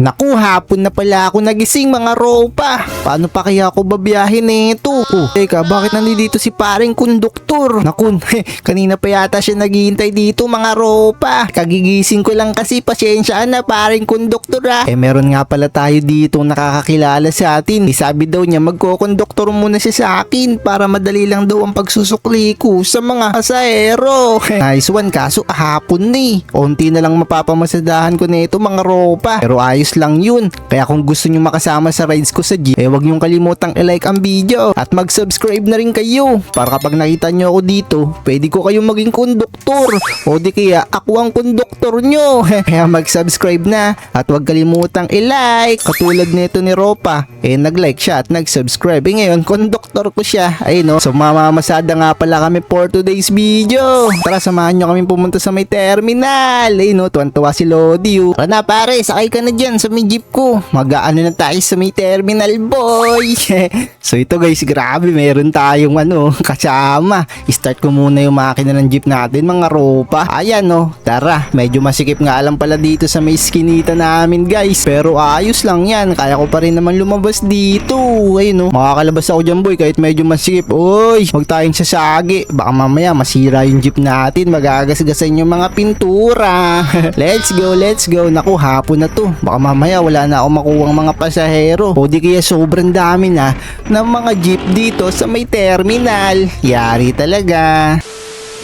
Naku, hapon na pala ako nagising mga ropa. Paano pa kaya ako babiyahin nito? Oh, teka, bakit nandito si paring konduktor? Naku, kanina pa yata siya naghihintay dito mga ropa. Kagigising ko lang kasi pasyensya na paring konduktor ah. Eh meron nga pala tayo dito nakakakilala sa atin. Eh, sabi daw niya magkokonduktor muna siya sa akin para madali lang daw ang pagsusukli ko sa mga pasahero. nice one kaso hapon na eh. Unti na lang mapapamasadahan ko nito mga ropa. Pero ayos lang yun. Kaya kung gusto nyo makasama sa rides ko sa jeep, eh wag nyong kalimutang i-like ang video at mag-subscribe na rin kayo para kapag nakita nyo ako dito, pwede ko kayong maging konduktor o di kaya ako ang konduktor nyo. kaya mag-subscribe na at wag kalimutang i-like. Katulad nito ni Ropa, eh nag-like siya at nag-subscribe. Eh ngayon, konduktor ko siya. Ay no, so mamamasada nga pala kami for today's video. Tara samahan nyo kami pumunta sa may terminal. Ay no, tuwan-tuwa si Lodi. oh. Tara na pare, sakay ka na dyan sa may jeep ko. Mag-aano na tayo sa may terminal boy. so ito guys, grabe, meron tayong ano, kasama. Start ko muna yung makina ng jeep natin, mga ropa. Ayan no, tara, medyo masikip nga lang pala dito sa may skinita namin guys. Pero ayos lang yan, kaya ko pa rin naman lumabas dito. Ayun no, makakalabas ako dyan boy kahit medyo masikip. Uy, huwag tayong sasagi. Baka mamaya masira yung jeep natin, magagasgasan yung mga pintura. let's go, let's go. Naku, hapon na to. Baka mamaya wala na ako makuwang mga pasahero. O di kaya sobrang dami na ng mga jeep dito sa may terminal. Yari talaga.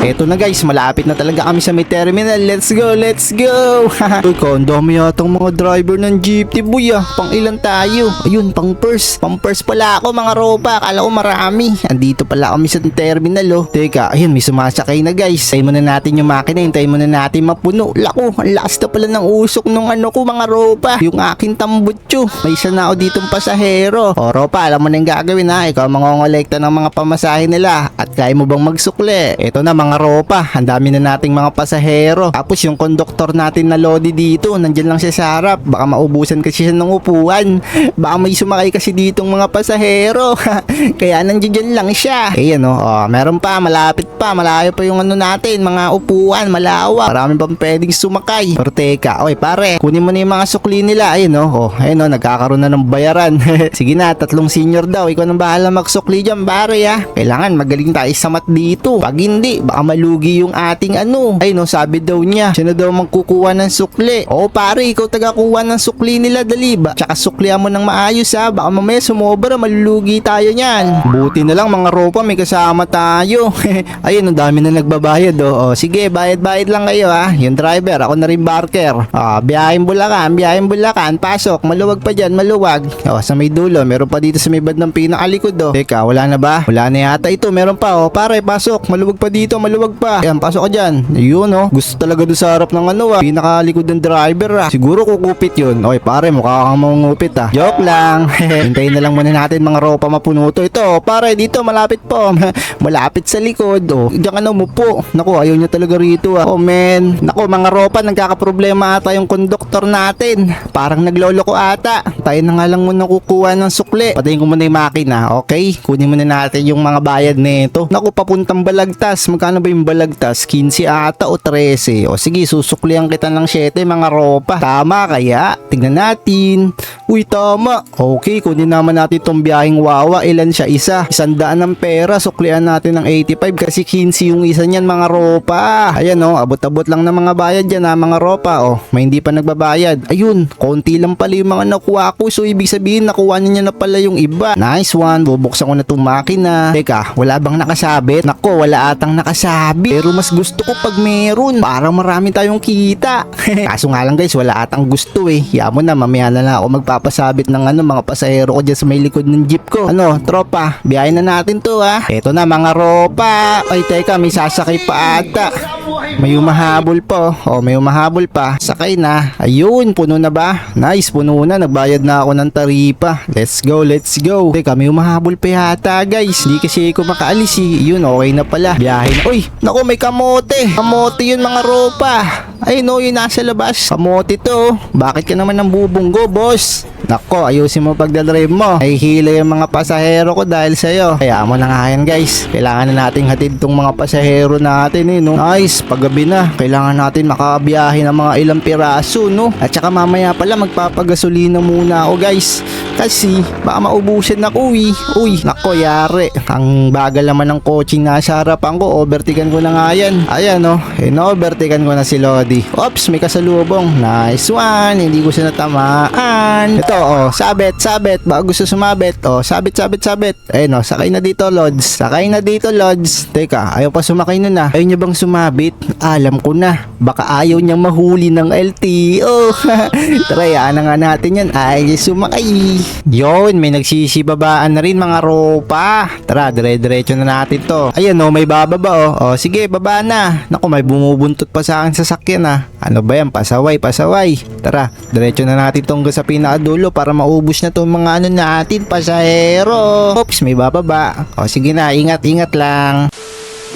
Eto na guys, malapit na talaga kami sa may terminal. Let's go, let's go! Uy, ko, ang dami yatang mga driver ng jeepney boy ah. Pang ilan tayo? Ayun, pang first. Pang first pala ako mga ropa. Akala ko marami. Andito pala kami sa terminal oh. Teka, ayun, may sumasakay na guys. Tayo muna natin yung makina. Hintayin muna natin mapuno. Lako, ang lakas na pala ng usok nung ano ko mga ropa. Yung aking tambutso. May isa na ako ditong pasahero. O ropa, alam mo na yung gagawin ha. Ikaw ang mangongolekta ng mga pamasahe nila. At kaya mo bang magsukli? Ito na mga ropa. Ang dami na nating mga pasahero. Tapos yung konduktor natin na Lodi dito, nandyan lang siya sa harap. Baka maubusan kasi siya ng upuan. Baka may sumakay kasi ditong mga pasahero. Kaya nandyan lang siya. Eh ano, oh, meron pa, malapit pa, malayo pa yung ano natin, mga upuan, malawak. Marami pang pwedeng sumakay. Pero teka, oy pare, kunin mo na yung mga sukli nila. Ayun oh, oh ayun oh, nagkakaroon na ng bayaran. Sige na, tatlong senior daw. Ikaw nang bahala magsukli dyan, pare ah. Kailangan magaling tayo sa mat dito. Pag hindi, baka malugi yung ating ano. Ay no, sabi daw niya, siya na daw magkukuha ng sukli. Oo pare, ikaw tagakuha ng sukli nila, dali ba? Tsaka suklihan mo ng maayos ha, baka mamaya sumobra, malulugi tayo niyan. Buti na lang mga ropa, may kasama tayo. Ayun, ang dami na nagbabayad oh. oh sige, bayad-bayad lang kayo ha. Yung driver, ako na rin barker. Ah, biyahin Bulacan, biyahin Bulacan, pasok, maluwag pa dyan, maluwag. Oh, sa may dulo, meron pa dito sa may band ng pinakalikod oh. Teka, wala na ba? Wala na yata ito, meron pa oh. Pare, pasok, maluwag pa dito, maluwag pa. Ayan, pasok ka dyan. Ayun oh. Gusto talaga doon sa harap ng ano ah. Pinakalikod ng driver ah. Siguro kukupit yun. Okay, pare, mukha kang mangungupit ah. Joke lang. Hintayin na lang muna natin mga ropa mapuno to. Ito, pare, dito, malapit po. malapit sa likod oh. Diyan ka na umupo. Naku, ayaw niya talaga rito ah. Oh man. Naku, mga ropa, nagkakaproblema ata yung konduktor natin. Parang nagloloko ata. Tayo na nga lang muna kukuha ng sukli. Patayin ko muna yung makina, okay? Kunin muna natin yung mga bayad nito. Naku, papuntang balagtas. Magkano ba yung balagtas? 15 ata o 13? O sige, susuklihan kita ng 7 mga ropa. Tama kaya? Tignan natin. Uy, tama. Okay, kunin naman natin itong biyaheng wawa. Ilan siya? Isa. Isandaan ng pera. Suklihan natin ng 85 kasi 15 yung isa niyan mga ropa. Ayan o, abot-abot lang ng mga bayad dyan ha mga ropa. O, may hindi pa nagbabayad. Ayun, konti lang pala yung mga nakuha ko. So, ibig sabihin, nakuha niya na pala yung iba. Nice one. Bubuksan ko na itong makina. Teka, wala bang nakasabit? Nako, wala atang nakasabit. Pero mas gusto ko pag meron. Para marami tayong kita. Kaso nga lang guys, wala atang gusto eh. Hiya mo na, mamaya na lang ako magpapasabit ng ano, mga pasahero ko dyan sa may likod ng jeep ko. Ano, tropa, biyahin na natin to ha. Eto na mga ropa. Ay, teka, may sasakay pa ata. May umahabol pa. Oh, may umahabol pa. Sakay na. Ayun, puno na ba? Nice, puno na. Nagbayad na ako ng taripa. Let's go, let's go. Teka, may umahabol pa yata, guys. Hindi kasi ako makaalis eh. Yun, okay na pala. Biyahin. Uy, naku, may kamote. Kamote yun, mga ropa. Ay, no, yun nasa labas. Kamote to. Bakit ka naman ng bubunggo, boss? Nako, ayusin mo pagdadrive mo. Ay hila yung mga pasahero ko dahil sa'yo. Kaya mo na nga yan guys. Kailangan na nating hatid tong mga pasahero natin eh, no? Nice, paggabi na. Kailangan natin makabiyahe ng mga ilang piraso, no? At saka mamaya pala magpapagasolina muna ako, guys. Kasi baka maubusan ako, eh. Uy, nako, yari. Ang bagal naman ng coaching nasa harapan ko. Overtikan ko na nga yan. Ayan, no? Eh, na-overtikan ko na si Lodi. Oops, may kasalubong. Nice one. Hindi ko siya natamaan. Ito, oh, sabit, sabit. Baka gusto sumabit. Oh, sabit, sabit, sabit. Ayun, oh, sakay na dito, Lods. Sakay na dito, Lods. Teka, ayaw pa sumakay nun ah. Ayaw niya bang sumabit? Alam ko na. Baka ayaw niyang mahuli ng LTO. Tara, yaan na nga natin yan. Ay, sumakay. Yon, may nagsisibabaan na rin mga ropa. Tara, dire-diretso na natin to. Ayan oh, may bababa oh. Oh, sige, baba na. Naku, may bumubuntot pa sa akin sasakyan ah. Ano ba yan? Pasaway, pasaway. Tara, diretso na natin tong sa pinakadulo para maubos na tong mga ano natin, pasahero. Oops, may bababa. O sige na, ingat, ingat lang.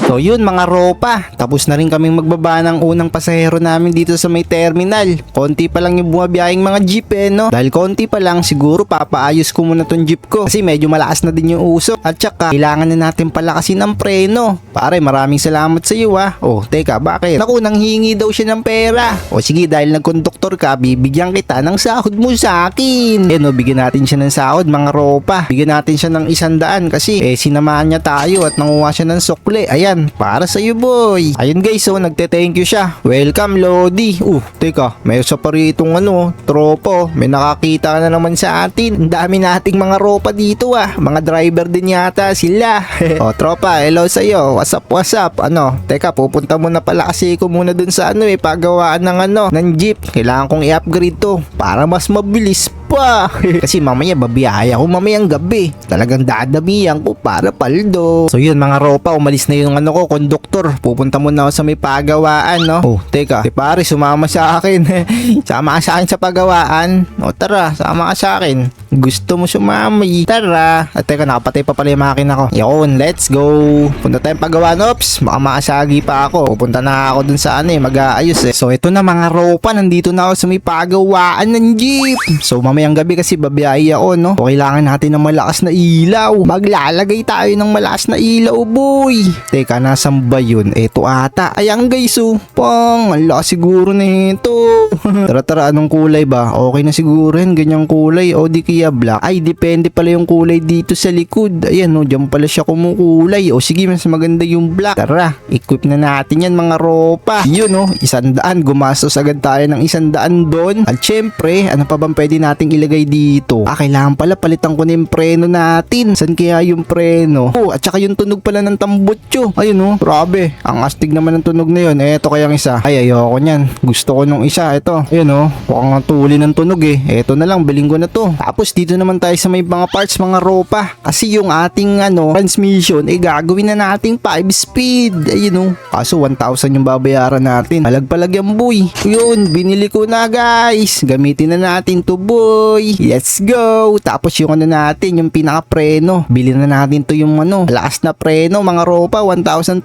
So yun mga ropa, tapos na rin kaming magbaba ng unang pasahero namin dito sa may terminal. Konti pa lang yung bumabiyahing mga jeep eh no. Dahil konti pa lang siguro papaayos ko muna tong jeep ko kasi medyo malakas na din yung usok. At saka kailangan na natin palakasin ng preno. Pare maraming salamat sa iyo ah. Oh teka bakit? Naku nang hingi daw siya ng pera. O sige dahil nagkonduktor ka bibigyan kita ng sahod mo sa akin. Eh no bigyan natin siya ng sahod mga ropa. Bigyan natin siya ng isandaan kasi eh sinamahan niya tayo at nanguha siya ng sukle. Ayan para sa iyo boy. Ayun guys so nagte-thank you siya. Welcome Lodi. Uh teka may isa pa ritong ano tropo. May nakakita na naman sa atin. Ang dami nating mga ropa dito ah. Mga driver din yata sila. o tropa hello sa iyo. What's up what's up? Ano teka pupunta muna pala kasi ko muna dun sa ano eh pagawaan ng ano ng jeep. Kailangan kong i-upgrade to para mas mabilis pa. Kasi mamaya babiyahe ako mamayang gabi. Talagang dadamihan ko para paldo. So yun mga ropa, umalis na yung ano ko, konduktor. Pupunta muna ako sa may pagawaan, no? Oh, teka. Si pare, sumama sa akin. sama ka sa akin sa pagawaan. O tara, sama ka sa akin. Gusto mo sumami. Tara. At teka, nakapatay pa pala yung makina ko. Yun, let's go. Punta tayong pagawaan. Oops, baka pa ako. Pupunta na ako dun sa ano eh, mag-aayos eh. So ito na mga ropa, nandito na ako sa may pagawaan ng jeep. So mamayang gabi kasi babiyahe ako, no? So, kailangan natin ng malakas na ilaw. Maglalagay tayo ng malakas na ilaw, boy. Teka, nasan ba yun? Eto ata. Ayan guys, oh. Pang, ang lakas siguro nito. tara, tara, anong kulay ba? Okay na siguro yan, ganyang kulay. O di kaya black. Ay, depende pala yung kulay dito sa likod. Ayan, no, dyan pala siya kumukulay. O sige, mas maganda yung black. Tara, equip na natin yan mga ropa. Yun, no, isandaan. Gumastos agad tayo ng isandaan doon. At syempre, ano pa bang pwede nating ilagay dito? Ah, kailangan pala palitan ko na yung preno natin. San kaya yung preno? Oh, at saka yung tunog pala ng tambutso. Ayun, no, grabe. Ang astig naman ng tunog na yun. Eh, ito kayang isa. Ay, ayoko niyan. Gusto ko nung isa. Ito. Ayun, no. Mukhang tuli ng tunog eh. Ito na lang, biling ko na to. Tapos dito naman tayo sa may mga parts, mga ropa. Kasi yung ating ano, transmission, eh gagawin na nating 5 speed. Ayun, no. Kaso 1,000 yung babayaran natin. Palag-palag yan, boy. Yun, binili ko na, guys. Gamitin na natin to, boy. Let's go. Tapos yung ano natin, yung pinaka-preno. Bili na natin to yung ano, lakas na preno, mga ropa, 1,500.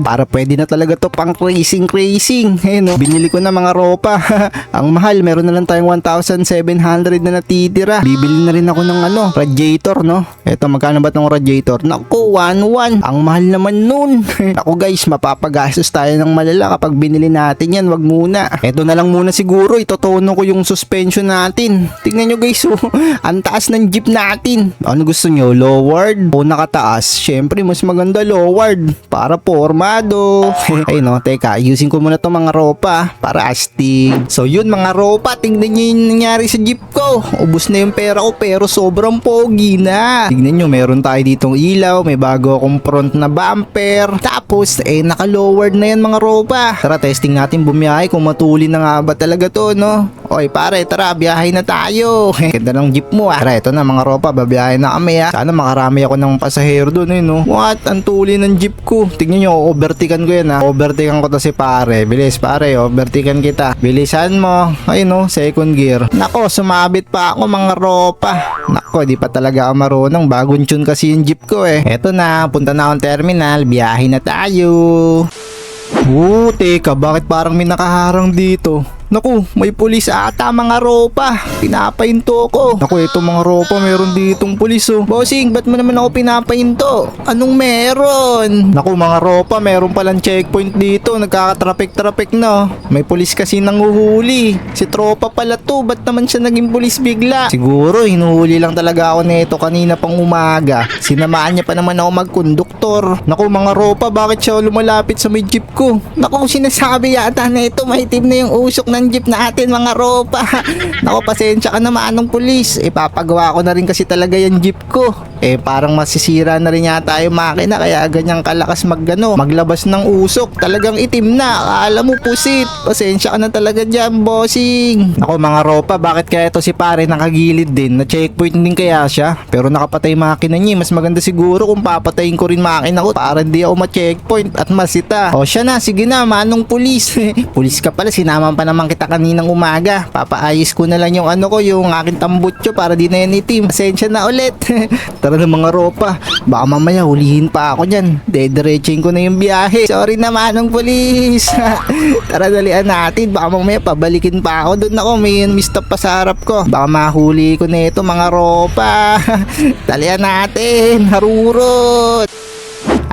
Para pwede na talaga to pang racing racing. Eh no, binili ko na mga ropa. Ang mahal, meron na lang tayong 1,700 na natitira. Bibili na rin ako ng ano, radiator, no? Eto, magkano ba tong radiator? Naku, 1,1. Ang mahal naman nun. Naku guys, mapapagastos tayo ng malala kapag binili natin yan. Wag muna. Eto na lang muna siguro, itotono ko yung suspension natin. Tingnan nyo guys, oh. Ang taas ng jeep natin. Ano gusto nyo? Lowered o nakataas? Syempre, mas maganda lowered. Para formado. Ay no, teka, using ko muna to mga ropa para astig. So yun mga ropa, tingnan nyo yung nangyari sa jeep ko. Ubus na yung pera ko pero sobrang pogi na. Tingnan nyo, meron tayo ditong ilaw, may bago akong front na bumper. Tapos, eh, naka-lowered na yan mga ropa. Tara, testing natin bumiyahe kung matuli na nga ba talaga to, no? Oy, pare, tara, biyahe na tayo. Ganda ng jeep mo, ah. Tara, ito na mga ropa, babiyahe na kami, ah. Sana makarami ako ng pasahero doon, eh, no? What? Ang tuli ng jeep ko. Tingnan nyo, overtikan ko yan, ah. Overtikan ko to si pare. Bilis, pare, overtikan kita. Bilisan mo. Ayun, no, second gear. Nako, sumabit pa ako, mga ropa. Nako, di pa talaga ako marunong. Bagong tune kasi yung jeep ko, eh. Eto na, punta na akong terminal. Biyahe na tayo. Oo, teka, bakit parang may nakaharang dito? Naku, may pulis ata mga ropa. Pinapahinto ko. Naku, ito mga ropa, meron ditong pulis oh. Bossing, ba't mo naman ako pinapahinto? Anong meron? Naku mga ropa, meron palang checkpoint dito. Nagkakatrafik-trafik na. May pulis kasi nanguhuli. Si tropa pala to, ba't naman siya naging pulis bigla? Siguro, hinuhuli lang talaga ako nito kanina pang umaga. Sinamaan niya pa naman ako magkonduktor. Naku mga ropa, bakit siya lumalapit sa may jeep ko? Naku, sinasabi yata na ito, mahitim na yung usok ng jeep natin mga ropa. Naku, pasensya ka naman anong pulis. Ipapagawa ko na rin kasi talaga yung jeep ko. Eh, parang masisira na rin yata yung makina kaya ganyang kalakas maggano, maglabas ng usok. Talagang itim na. Akala mo pusit. Pasensya ka na talaga dyan, bossing. Naku mga ropa, bakit kaya ito si pare nakagilid din? Na checkpoint din kaya siya? Pero nakapatay makina niya. Mas maganda siguro kung papatayin ko rin makina ko para hindi ako ma-checkpoint at masita. O siya na, sige na, manong pulis. pulis ka pala, sinaman pa naman kita kaninang umaga. Papaayos ko na lang yung ano ko, yung aking tambutso para di na yan itim. Pasensya na ulit. Tara na mga ropa. Baka mamaya hulihin pa ako dyan. Dediretsin ko na yung biyahe. Sorry na manong pulis. Tara dalian natin. Baka mamaya pabalikin pa ako. Doon ako may mistop pa sa harap ko. Baka mahuli ko na ito mga ropa. dalian natin. Harurot.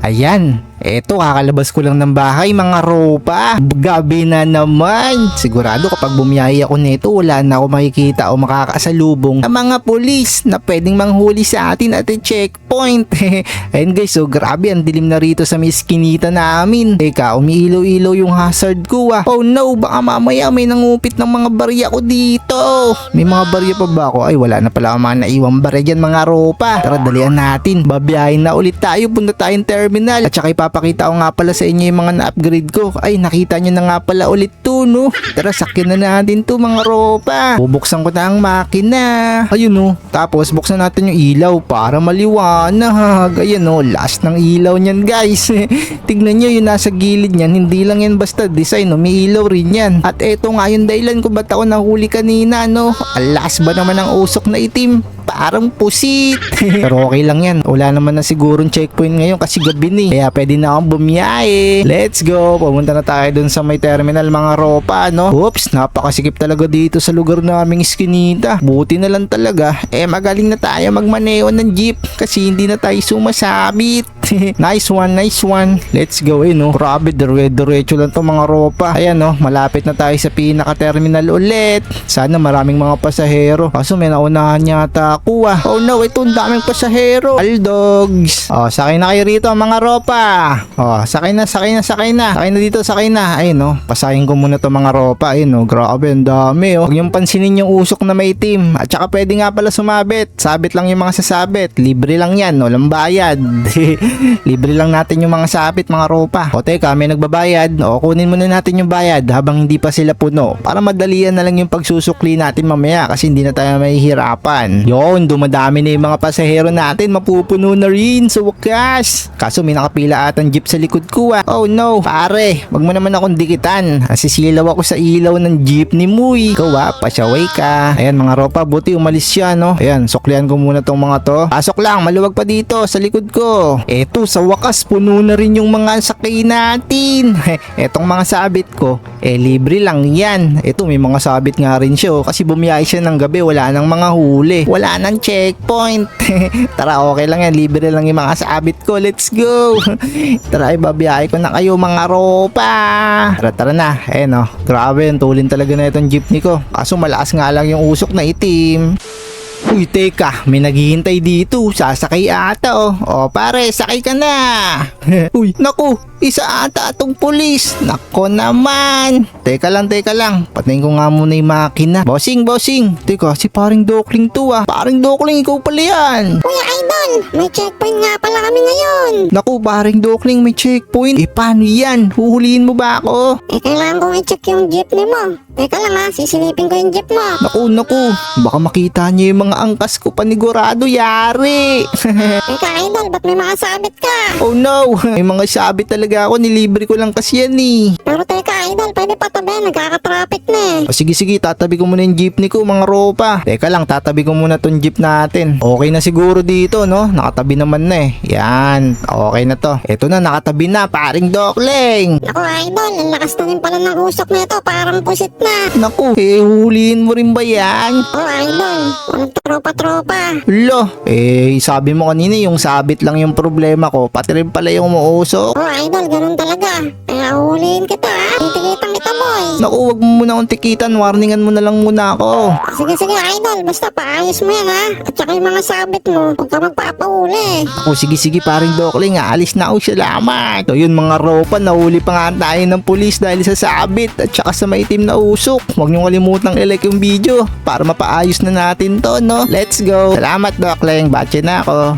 Ayan. Eto, kakalabas ko lang ng bahay, mga ropa. Gabi na naman. Sigurado kapag bumiyaya ako nito, wala na ako makikita o makakasalubong ang mga pulis na pwedeng manghuli sa atin at checkpoint. Ayun guys, so grabe, ang dilim na rito sa miskinita namin. Teka, umiilaw-ilaw yung hazard ko ah. Oh no, baka mamaya may nangupit ng mga barya ko dito. May mga barya pa ba ako? Ay, wala na pala mga naiwang barya dyan, mga ropa. Tara, dalian natin. Babiyahin na ulit tayo. Punta tayong terminal. At saka ipapakita ko nga pala sa inyo yung mga na-upgrade ko. Ay, nakita nyo na nga pala ulit to, no? Tara, sakyan na natin to, mga ropa. Bubuksan ko na ang makina. Ayun, no? Tapos, buksan natin yung ilaw para maliwanag. Ayan, no? Last ng ilaw niyan, guys. Tignan nyo yung nasa gilid niyan. Hindi lang yan basta design, no? May ilaw rin yan. At eto nga yung dahilan kung ba't ako nahuli kanina, no? Alas ba naman ang usok na itim? Parang pusit. Pero okay lang yan. Wala naman na sigurong checkpoint ngayon kasi gabi ni. Kaya pwede na akong bumiyahe. Let's go. Pumunta na tayo dun sa may terminal mga ropa, no? Oops, napakasikip talaga dito sa lugar naming iskinita. Buti na lang talaga. Eh, magaling na tayo magmaneo ng jeep kasi hindi na tayo sumasabit. nice one, nice one. Let's go eh, no? Grabe, dire-diretso lang to mga ropa. Ayan, no? Malapit na tayo sa pinaka-terminal ulit. Sana maraming mga pasahero. Kaso may naunahan yata ah. Oh no, ito ang daming pasahero. Aldogs. Oh, sakay na kayo rito mga ropa. Oh, sakay na, sakay na, sakay na. Sakay na dito, sakay na. Ayun, no? Pasahin ko muna to mga ropa. Ayun, no? Grabe, ang dami, oh. Huwag yung pansinin yung usok na may team. At saka pwede nga pala sumabit. Sabit lang yung mga sasabit. Libre lang yan? Walang bayad. Libre lang natin yung mga sabit, mga ropa. O teka, may nagbabayad. O kunin muna natin yung bayad habang hindi pa sila puno. Para madalian na lang yung pagsusukli natin mamaya kasi hindi na tayo mahihirapan. Yon, dumadami na yung mga pasahero natin. Mapupuno na rin sa wakas. Kaso may nakapila atang jeep sa likod ko ah. Oh no, pare. Wag mo naman akong dikitan. Nasisilaw ako sa ilaw ng jeep ni Muy. Ikaw ah, pasyaway ka. Ayan mga ropa, buti umalis siya no. Ayan, suklian ko muna tong mga to. Pasok lang, maluwag pa dito sa likod ko. Eto, sa wakas, puno na rin yung mga sakay natin. Etong mga sabit ko, eh libre lang yan. Ito, may mga sabit nga rin siya oh, kasi bumiyahe siya ng gabi, wala nang mga huli. Wala nang checkpoint. Tara, okay lang yan. Libre lang yung mga sabit ko. Let's go. Tara, ibabiyahe ko na kayo mga ropa. Tara, tara na. Eh no, grabe, tulin talaga na itong jeepney ko. Kaso malakas nga lang yung usok na itim. Uy, teka, may naghihintay dito. Sasakay ata, oh. O, pare, sakay ka na. Uy, naku, isa ata atong pulis. Nako naman. Teka lang, teka lang. Patayin ko nga muna yung makina. Bossing, bossing. Teka, si paring Dokling to ah. Paring Dokling, ikaw pala yan. Kuya Idol, may checkpoint nga pala kami ngayon. Naku, paring Dokling, may checkpoint. Eh, paano yan? Huhulihin mo ba ako? Eh, kailangan kong i-check yung jeepney mo. Teka lang ha, sisilipin ko yung jeep mo. Naku, naku. Baka makita niya yung mga angkas ko panigurado. Yari. Teka Idol, ba't may mga sabit ka? oh no, may mga sabit talaga talaga ako, nilibre ko lang kasi yan eh. Pero teka, idol, pwede patabi. Nagkaka-traffic na eh. O sige sige, tatabi ko muna yung jeepney ko mga ropa. Teka lang, tatabi ko muna tong jeep natin. Okay na siguro dito, no? Nakatabi naman na eh. Yan, okay na to. Ito na, nakatabi na, paring Dokling. Naku, idol, ang lakas na rin pala ng usok nito. Parang pusit na. Naku, eh, huliin mo rin ba yan? Oh, idol, walang tropa-tropa. Lo, eh, sabi mo kanina yung sabit lang yung problema ko, pati rin pala yung umuusok. Oh, idol, ganun talaga. Kaya uhulihin kita, ha? Titikitang kita, boy. Naku, wag mo muna akong tikitan, warningan mo na lang muna ako. Sige, sige, idol. Basta paayos mo yan, ha? At saka yung mga sabit mo, huwag ka magpapauli. Ako, sige sige paring Dokling, aalis na ako, salamat. So yun mga ropa, nahuli pa nga tayo ng pulis dahil sa sabit at saka sa maitim na usok. Huwag niyong kalimutang i-like yung video para mapaayos na natin to, no? Let's go. Salamat Dokling, batche na ako.